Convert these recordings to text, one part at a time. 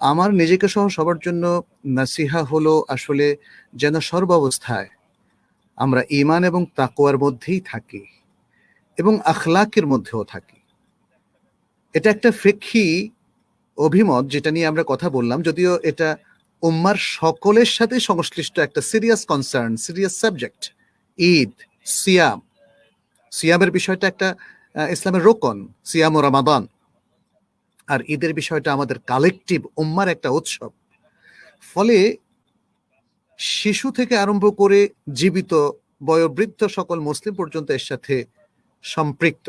আমার নিজেকে সহ সবার জন্য নাসিহা হলো আসলে যেন সর্বাবস্থায় আমরা ইমান এবং তাকোয়ার মধ্যেই থাকি এবং আখলাকের মধ্যেও থাকি। এটা একটা ফেক্ষি অভিমত যেটা নিয়ে আমরা কথা বললাম, যদিও এটা উম্মার সকলের সাথে সংশ্লিষ্ট একটা serious concern serious subject Eid, সিয়াম। সিয়ামের বিষয়টা একটা ইসলামের রোকন, সিয়াম ও রামাদান। আর ঈদের বিষয়টা আমাদের কালেকটিভ উম্মার একটা উৎসব। ফলে শিশু থেকে আরম্ভ করে জীবিত বয়োবৃদ্ধ সকল মুসলিম পর্যন্ত এর সাথে সম্পৃক্ত।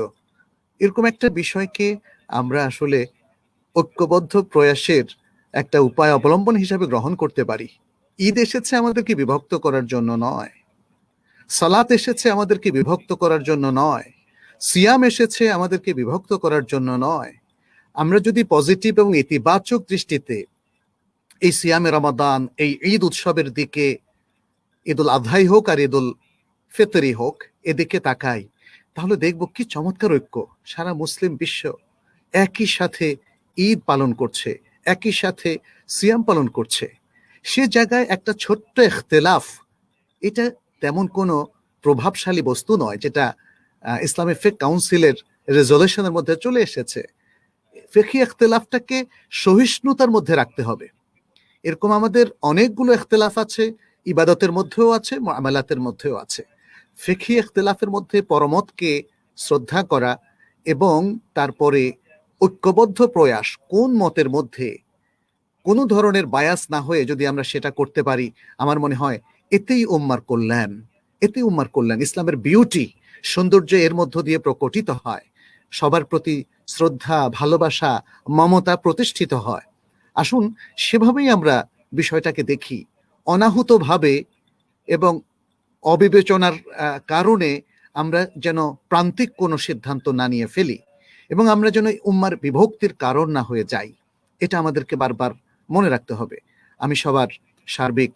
এরকম একটা বিষয়কে আমরা আসলে ঐক্যবদ্ধ প্রয়াসের একটা উপায় অবলম্বন হিসাবে গ্রহণ করতে পারি। ঈদ এসেছে আমাদেরকে বিভক্ত করার জন্য নয়। সালাত এসেছে আমাদেরকে বিভক্ত করার জন্য নয়। সিয়াম এসেছে আমাদেরকে বিভক্ত করার জন্য নয়। আমরা যদি পজিটিভ এবং ইতিবাচক দৃষ্টিতে এই সিয়ামে রমাদান এই ঈদ উৎসবের দিকে ঈদুল আধাই হোক আর ঈদুল ফেতরি হোক এদিকে তাকাই তাহলে দেখব কি চমৎকার ঐক্য। সারা মুসলিম বিশ্ব একই সাথে ঈদ পালন করছে একই সাথে সিয়াম পালন করছে। সে জায়গায় একটা ছোট্ট ইখতেলাফ এটা তেমন কোনো প্রভাবশালী বস্তু নয় যেটা আহ, ইসলামী ফেক কাউন্সিলের রেজলিউশনের মধ্যে চলে এসেছে। ফেকি ইখতলাফটাকে সহিষ্ণুতার মধ্যে রাখতে হবে। এরকম আমাদের অনেকগুলো ইখতলাফ আছে, ইবাদতের মধ্যেও আছে আমালাতের মধ্যেও আছে। ফেকি ইখতলাফের মধ্যে পরমতকে শ্রদ্ধা করা এবং তারপরে ঐক্যবদ্ধ প্রয়াস কোন মতের মধ্যে কোনো ধরনের বায়াস না হয়ে যদি আমরা সেটা করতে পারি, আমার মনে হয় এতেই উম্মার কল্যাণ, এতেই উম্মার কল্যাণ। ইসলামের বিউটি সৌন্দর্য এর মধ্য দিয়ে প্রকটিত হয়। সবার প্রতি শ্রদ্ধা, ভালোবাসা, মমতা প্রতিষ্ঠিত হয়। আসুন সেভাবেই আমরা বিষয়টাকে দেখি। অনাহুতভাবে এবং অবিবেচনার কারণে আমরা যেন প্রান্তিক কোনো সিদ্ধান্ত না নিয়ে ফেলি এবং আমরা যেন উম্মার বিভক্তির কারণ না হয়ে যাই। এটা আমাদেরকে বারবার মনে রাখতে হবে। আমি সবার সার্বিক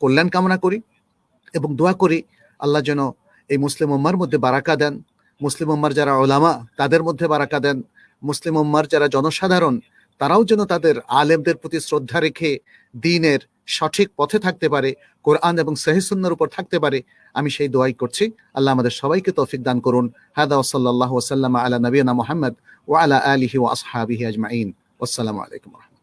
কল্যাণ কামনা করি এবং দোয়া করি আল্লাহ যেন এই মুসলিম উম্মার মধ্যে বারাকা দেন। মুসলিম উম্মার যারা ওলামা তাদের মধ্যে বারাকা দেন। মুসলিম উম্মার যারা জনসাধারণ, তারাও যেন তাদের আলেমদের প্রতি শ্রদ্ধা রেখে দিনের সঠিক পথে থাকতে পারে, কোরআন এবং সহিসুন্নার উপর থাকতে পারে, আমি সেই দোয়াই করছি। আল্লাহ আমাদের সবাইকে তৌফিক দান করুন। হাদা ওসাল্লাহ ওসাল্লাম আলা নবীনা মোহাম্মদ ও আলা আলিহি ওয়া আসহাবিহি আজমাইন। আসসালামু আলাইকুম